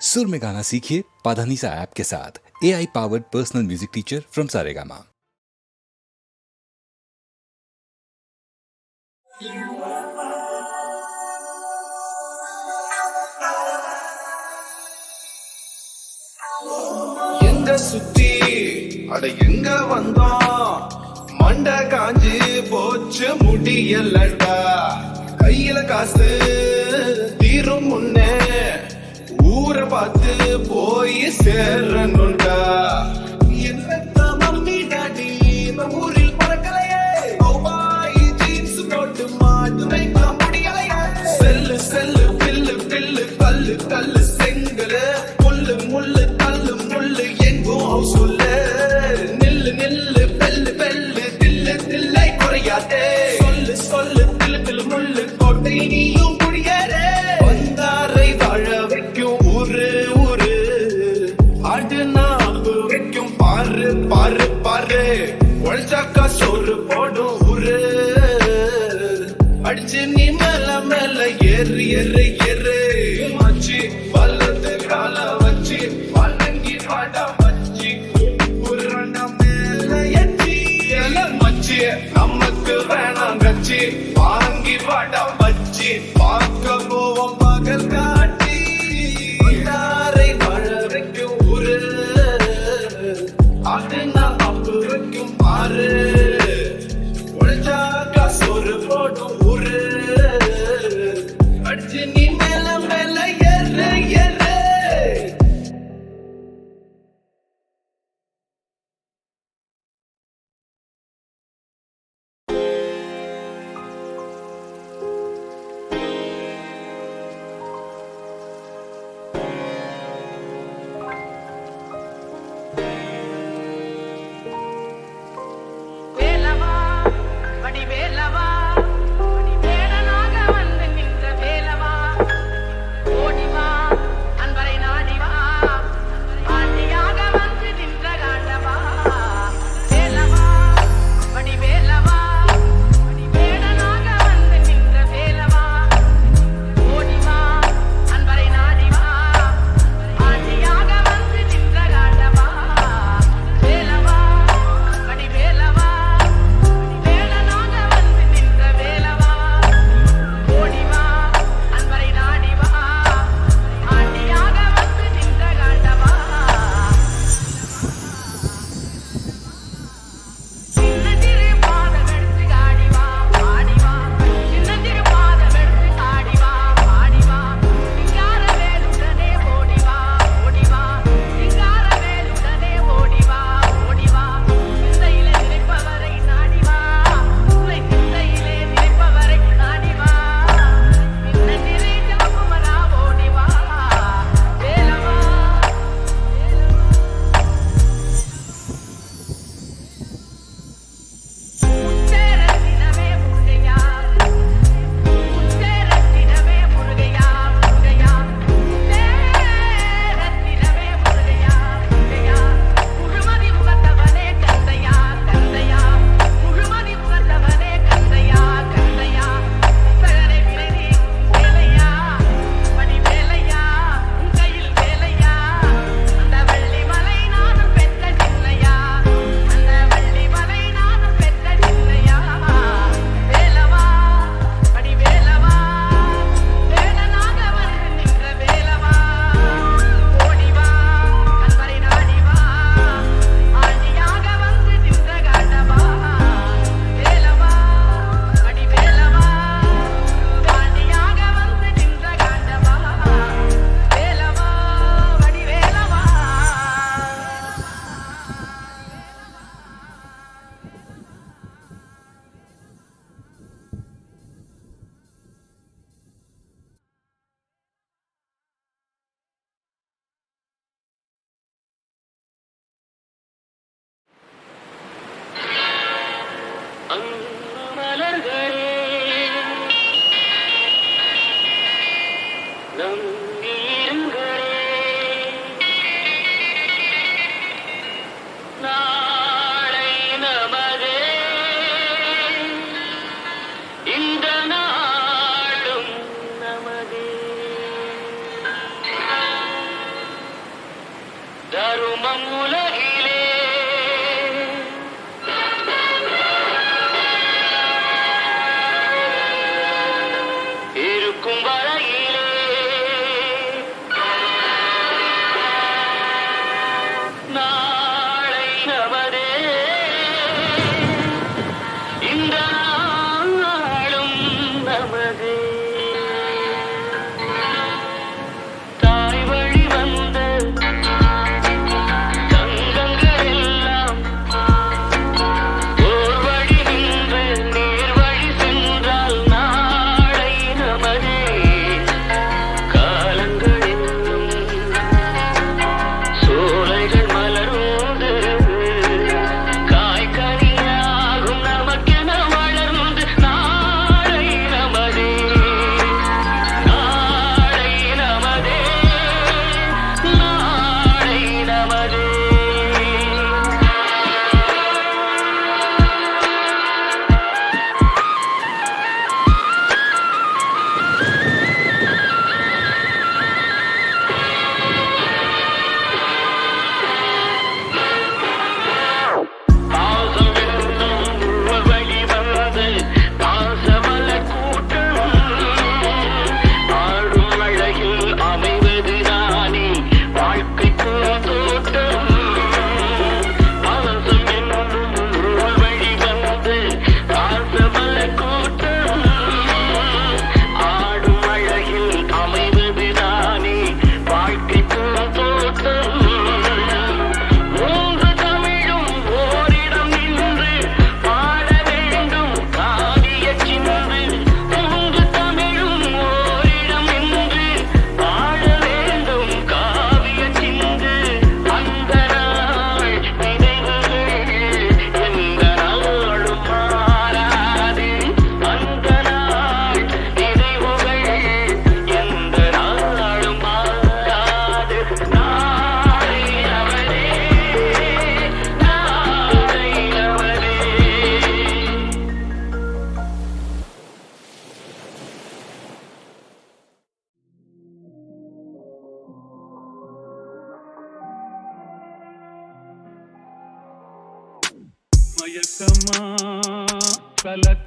सुर में गाना सीखिए पाधानीसा ऐप के साथ A I powered personal music teacher from Saregama எங்க சுத்தி அட எங்க வந்தோம் மண்ட காஞ்சு போச்சு முடியலடா கையில காசு மாட்டு வைக்க முடியலையே. செல்லு செல்லு பில்லு பில்லு கல்லு கல்லு.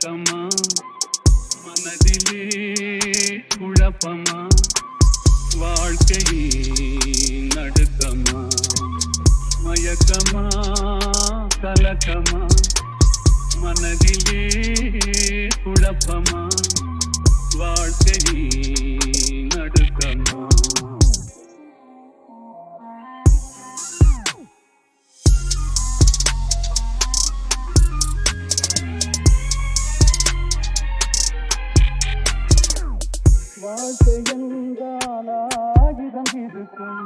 Some. வாழ்க்கை என்றால் ஆகிதம் இருக்கும்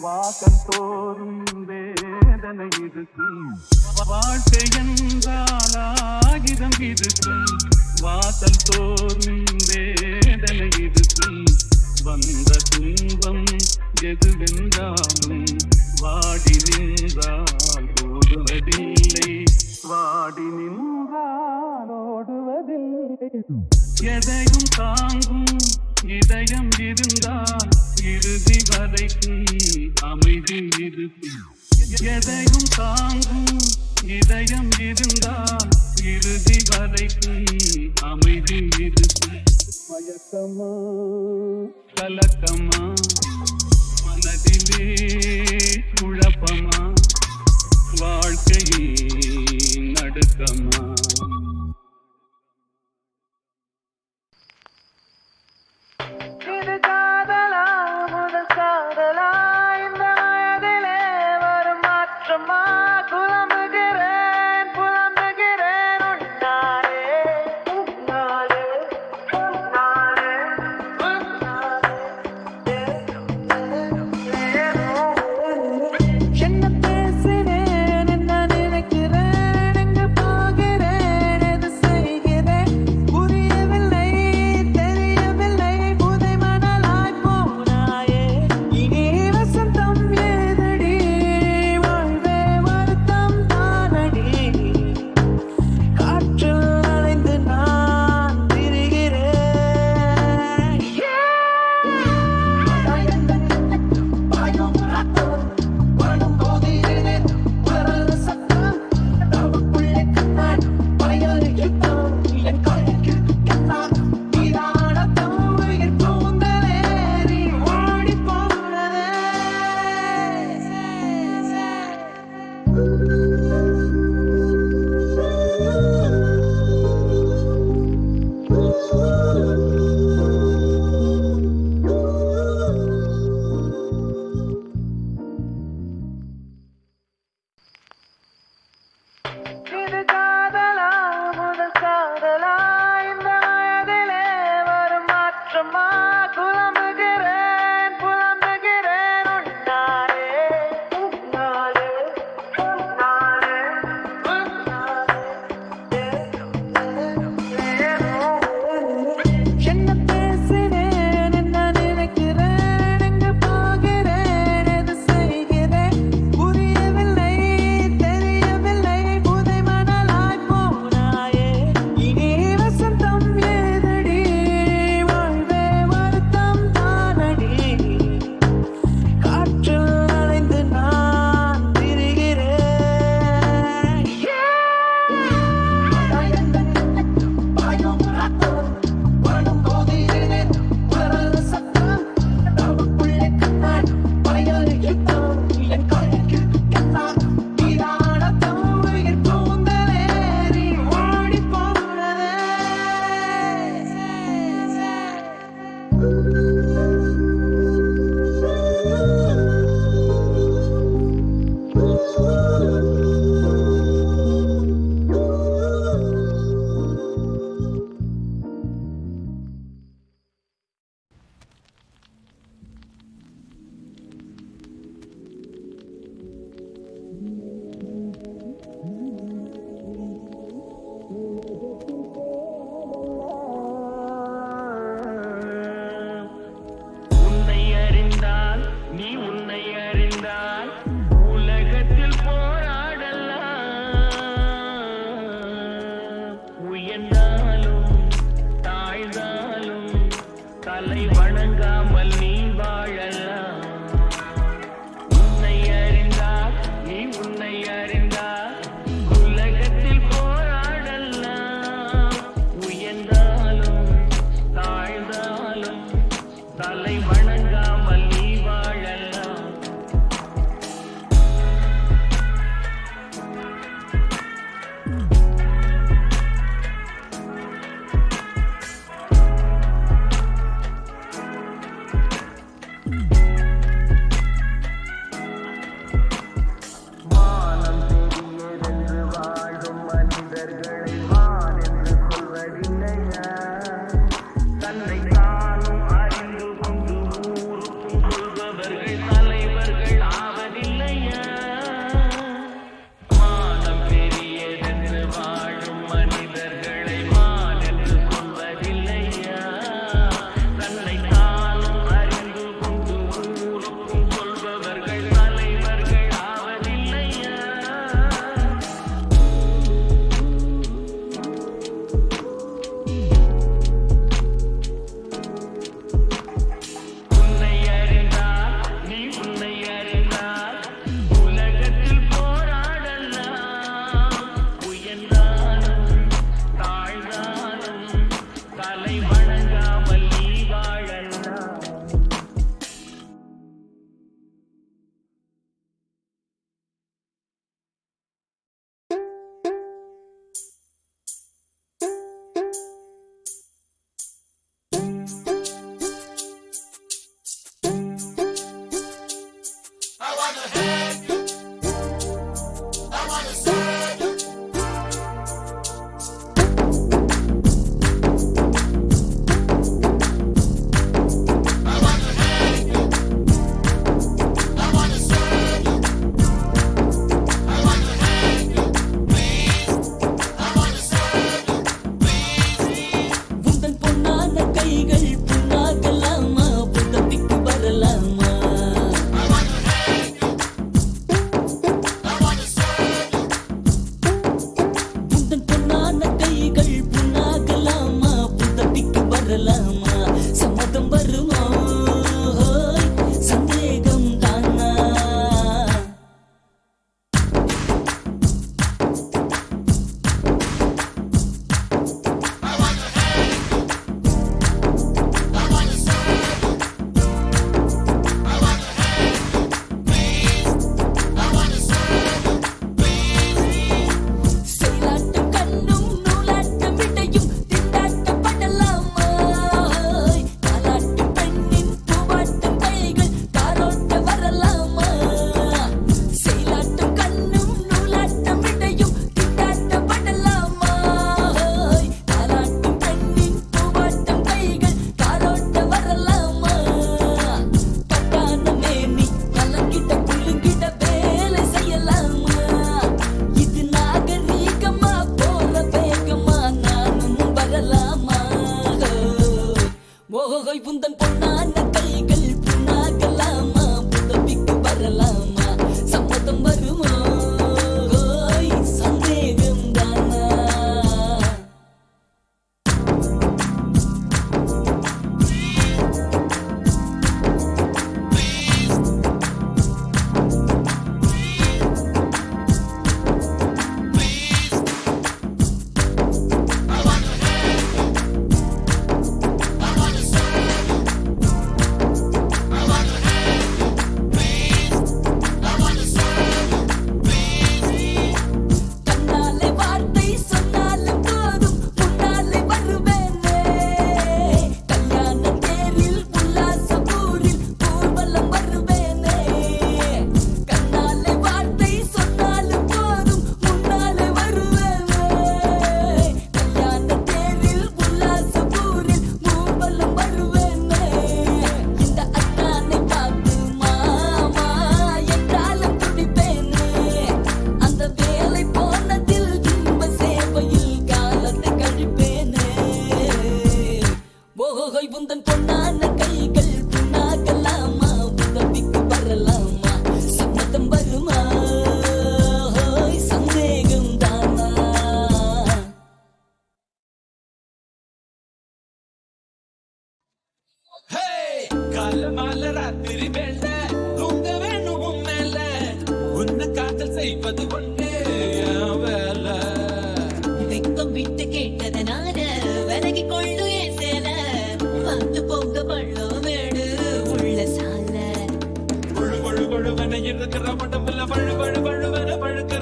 வாசம் தோறும் வேதனை இருக்கும் வாழ்க்கை என்றால் ஆகிதம் இருக்கும் வாசம் தோறும் வேதனை இருக்கும் வந்த துன்பம் எதுவென்றாலும் வாடி நின்றால் ஓடுவதில்லை. வாடி நின்றால் தாங்கும் இதயம் இருந்தால் இறுதி வரைக்கும் அமைதி இருக்கும். எதையும் தாங்கும் இதயம் இருந்தால் இறுதி வரைக்கும் அமைதி இருக்கும். மயக்கமா? கலக்கமா? மனதிலே குழப்பமா? வாழ்க்கையே நடுக்கமா? காலை வணங்கா காதல் செய்வது ஒண்ணே வேலை வெக்கம் விட்டு கேட்டதனால விலகி கொள்ளு ஏசேன வந்து போங்க பள்ளம் வேடு உள்ள சால. கொழு கொழு கொழுவன இருக்கிற மண்டபுல வழு வழு வழுவன பழுக்க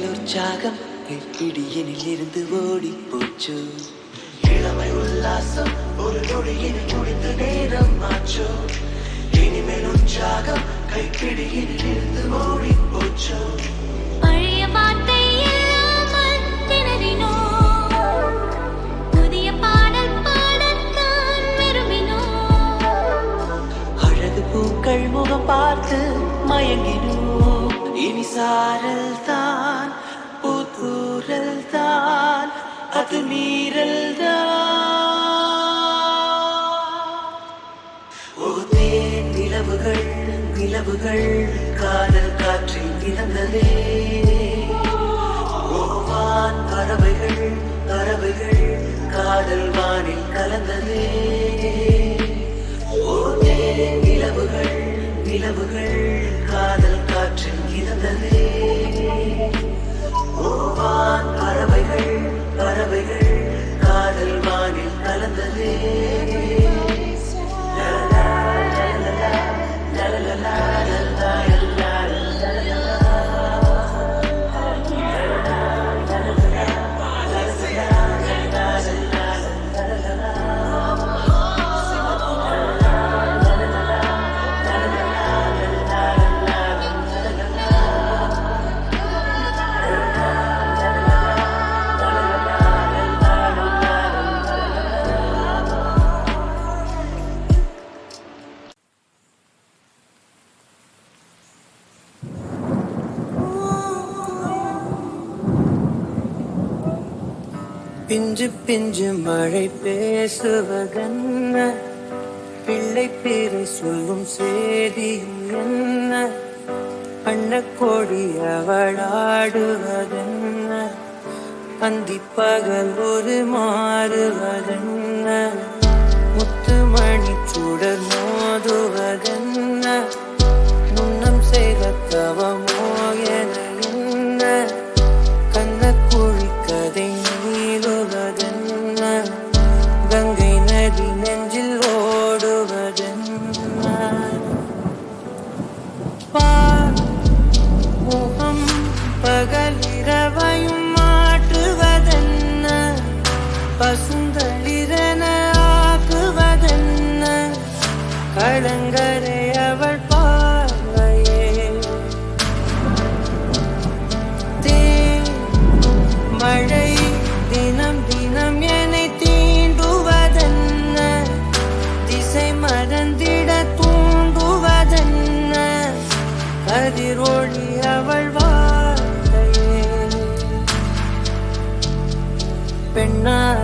இனிமேல் உற்சாகம் பிடியினில் இருந்து ஓடி போச்சு இளமை உல்லாசம் ஒரு நொடியில் முடிந்து நேரம் மாற்று. நிலவுகள் நிலவுகள் காதல் காற்றில் மிதந்ததே. ஓவான் பறவைகள் பறவைகள் காதல் வானில் கலந்ததே. பிஞ்சு பிஞ்சு மழை பேசுவதென்ன? பிள்ளை பேரை சொல்லும் செய்தியும் என்ன? அன்னக்கோடி அவளாடுவதென்ன? அந்தி பகல் ஒரு மாறுவதென்ன? முத்துமணி சுடர் மோதுவதென்ன? முன்னம் செய்த தவம் gangay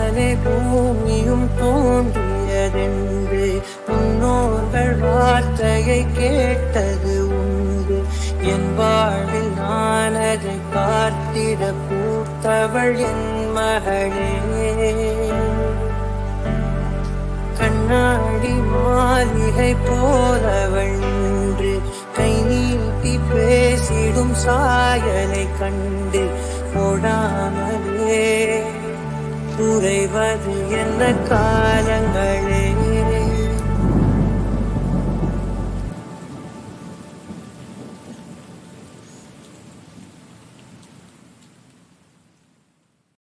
பெண்ணாலே பூமியும் தோன்றியதென்று முன்னோர்கள் வார்த்தையை கேட்டது உண்டு. என் வாழ்வில் நான் அதை பார்த்திட பூத்தவள் என் மகளே. கண்ணாடி மாளிகை போலவள் நின்று கை நீட்டி பேசிடும் சாயலை கண்டு போடாமலே புரைவது என்ன காலங்களே?